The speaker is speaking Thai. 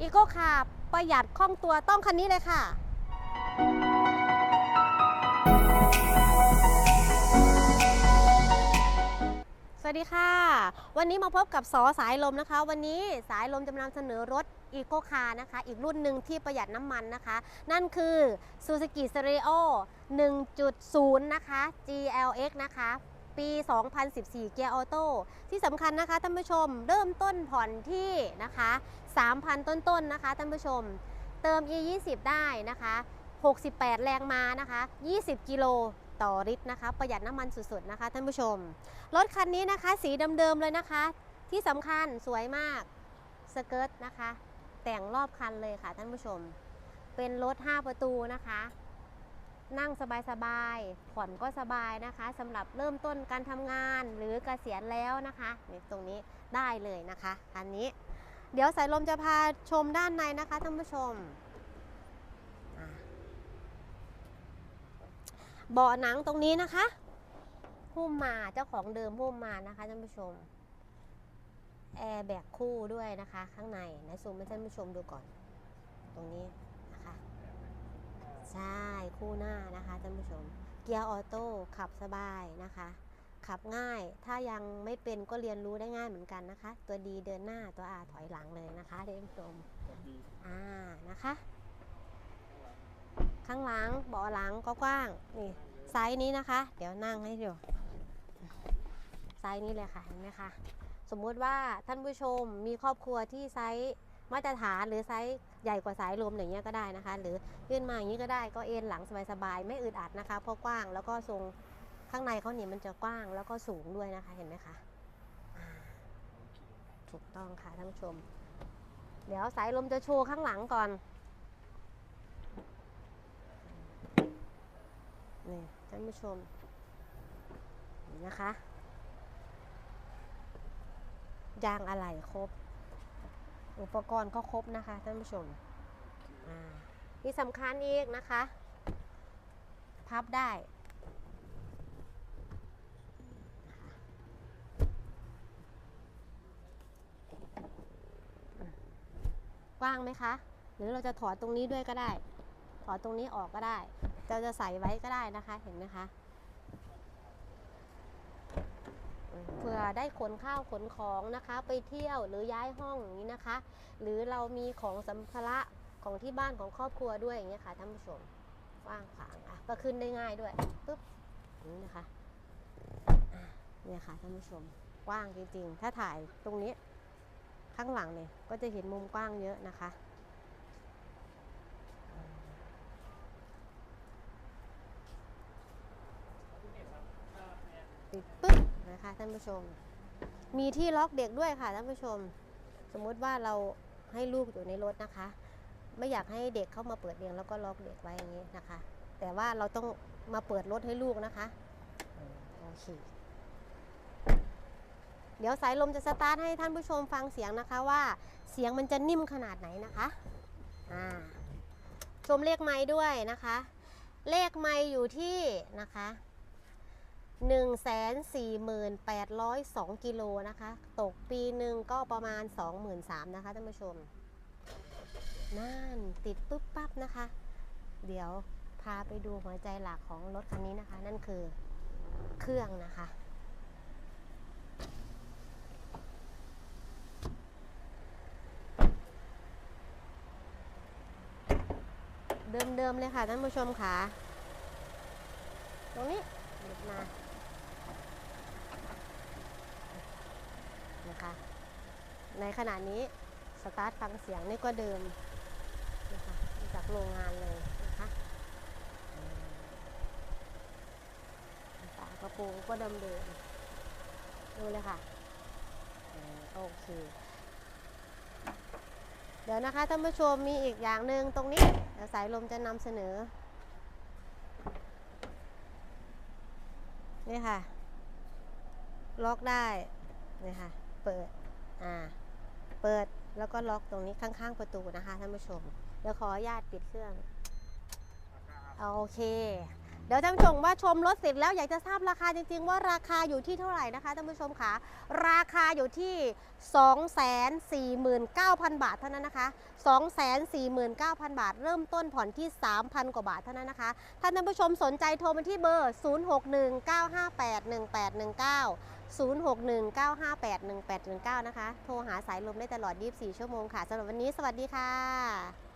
อีโก้คาร์ประหยัดคล่องตัวต้องคันนี้เลยค่ะสวัสดีค่ะ วันนี้มาพบกับสอสายลมนะคะ วันนี้สายลมจะนำเสนอรถอีโ c คาร์นะคะ อีกรุ่นหนึ่งที่ประหยัดน้ำมันนะคะ นั่นคือ Suzuki Stereo 1.0 นะคะ GLX นะคะ ปี 2014 เกียร์ออโต้ที่สำคัญนะคะท่านผู้ชมเริ่มต้นผ่อนที่นะคะ 3,000 ต้นๆนนะคะท่านผู้ชม เติม e 2 0 ได้นะคะ 68 แรงม้านะคะ 20 กิโลต่อลิตรนะคะ ประหยัดน้ำมันสุดๆนะคะท่านผู้ชม รถคันนี้นะคะสีเดิมๆเลยนะคะ ที่สำคัญสวยมากสเกิร์ตนะคะ แต่งรอบคันเลยค่ะท่านผู้ชม เป็นรถ 5 ประตูนะคะ นั่งสบายๆ ผ่อนก็สบายนะคะสำหรับเริ่มต้นการทำงานหรือเกษียณแล้วนะคะนี่ตรงนี้ได้เลยนะคะคันนี้ เดี๋ยวสายลมจะพาชมด้านในนะคะท่านผู้ชมเบาะหนังตรงนี้นะคะหุ้มมาเจ้าของเดิมหุ้มมานะคะท่านผู้ชมแอร์แบกคู่ด้วยนะคะ ข้างในนะซูมให้ท่านผู้ชมดูก่อน ตรงนี้ ใช่คู่หน้านะคะท่านผู้ชม เกียร์ออโต้ขับสบายนะคะ ขับง่ายถ้ายังไม่เป็นก็เรียนรู้ได้ง่ายเหมือนกันนะคะ ตัวดีเดินหน้าตัวอาถอยหลังเลยนะคะท่านผู้ชมอ่านะคะ ข้างหลังเบาะหลังก็กว้างนี่ไซส์นี้นะคะ เดี๋ยวนั่งให้ดูไซส์นี้เลยค่ะเห็นไหมคะสมมุติว่าท่านผู้ชมมีครอบครัวที่ไซส์ มาตรฐานหรือไซส์ใหญ่กว่าสายลมอย่างเงี้ยก็ได้นะคะ หรือยื่นมาอย่างนี้ก็ได้ก็เอ็นหลังสบายๆไม่อึดอัดนะคะเพราะกว้างแล้วก็ทรงข้างในเขาเนี่ยมันจะกว้างแล้วก็สูงด้วยนะคะเห็นไหมคะถูกต้องค่ะท่านผู้ชม เดี๋ยวสายลมจะโชว์ข้างหลังก่อนนี่ท่านผู้ชมนี่นะคะยางอะไหล่ครบ อุปกรณ์ก็ครบนะคะท่านผู้ชมอ่าที่สำคัญอีกนะคะ พับได้ กว้างไหมคะ หรือเราจะถอดตรงนี้ด้วยก็ได้ ถอดตรงนี้ออกก็ได้ เราจะใส่ไว้ก็ได้นะคะ เห็นไหมคะอืม เผื่อได้ขนข้าวขนของนะคะ ไปเที่ยวหรือย้ายห้องอย่างนี้นะคะ หรือเรามีของสัมภาระของที่บ้านของครอบครัวด้วยอย่างเงี้ยค่ะท่านผู้ชมว่างขวางอะก็ขึ้นได้ง่ายด้วยปุ๊บนี่นะคะเนี่ยค่ะท่านผู้ชมกว้างจริงๆ ถ้าถ่ายตรงนี้ข้างหลังเนี่ยก็จะเห็นมุมกว้างเยอะนะคะปิดปึ๊บ นะคะท่านผู้ชม มีที่ล็อกเด็กด้วยค่ะท่านผู้ชม สมมุติว่าเราให้ลูกอยู่ในรถนะคะ ไม่อยากให้เด็กเข้ามาเปิดเองแล้วก็ล็อกเด็กไว้อย่างนี้นะคะ แต่ว่าเราต้องมาเปิดรถให้ลูกนะคะโอเคเดี๋ยวสายลมจะสตาร์ทให้ท่านผู้ชมฟังเสียงนะคะว่าเสียงมันจะนิ่มขนาดไหนนะคะอ่าชมเลขไม้ด้วยนะคะ เลขไม้อยู่ที่นะคะ 148,2กิโลนะคะ ตกปีหนึ่งก็ประมาณ 23,000นะคะท่านผู้ชมนั่นติดปุ๊บปั๊บนะคะ เดี๋ยวพาไปดูหัวใจหลักของรถคันนี้นะคะ นั่นคือเครื่องนะคะ เดิมๆเลยค่ะท่านผู้ชมค่ะ ตรงนี้หยิบมา นะคะ ในขณะนี้สตาร์ทฟังเสียงนี่ก็เดิมนะคะมจากโรงงานเลยนะคะฝากระโปรงก็เดิมเดิมดูเลยค่ะอืมโอเคเดี๋ยวนะคะท่านผู้ชมมีอีกอย่างหนึ่งตรงนี้เดี๋ยวสายลมจะนำเสนอ นี่ค่ะ ล็อกได้ นี่ค่ะ เปิด อ่า เปิดแล้วก็ล็อกตรงนี้ข้าง ๆ ประตูนะคะท่านผู้ชม เดี๋ยวขออนุญาตปิดเครื่องโอเค เดี๋ยวท่านผู้ชมว่าชมรถเสร็จแล้วอยากจะทราบราคาจริง ๆ ว่าราคาอยู่ที่เท่าไหร่นะคะท่านผู้ชมคะราคาอยู่ที่ 249,000 บาทเท่านั้นนะคะ 249,000 บาท เริ่มต้นผ่อนที่ 3,000 กว่าบาทเท่านั้นนะคะถ้าท่านผู้ชมสนใจโทรมาที่เบอร์ 0619581819 0619581819 นะคะ โทรหาสายลมได้ตลอด 24 ชั่วโมงค่ะสำหรับวันนี้สวัสดีค่ะ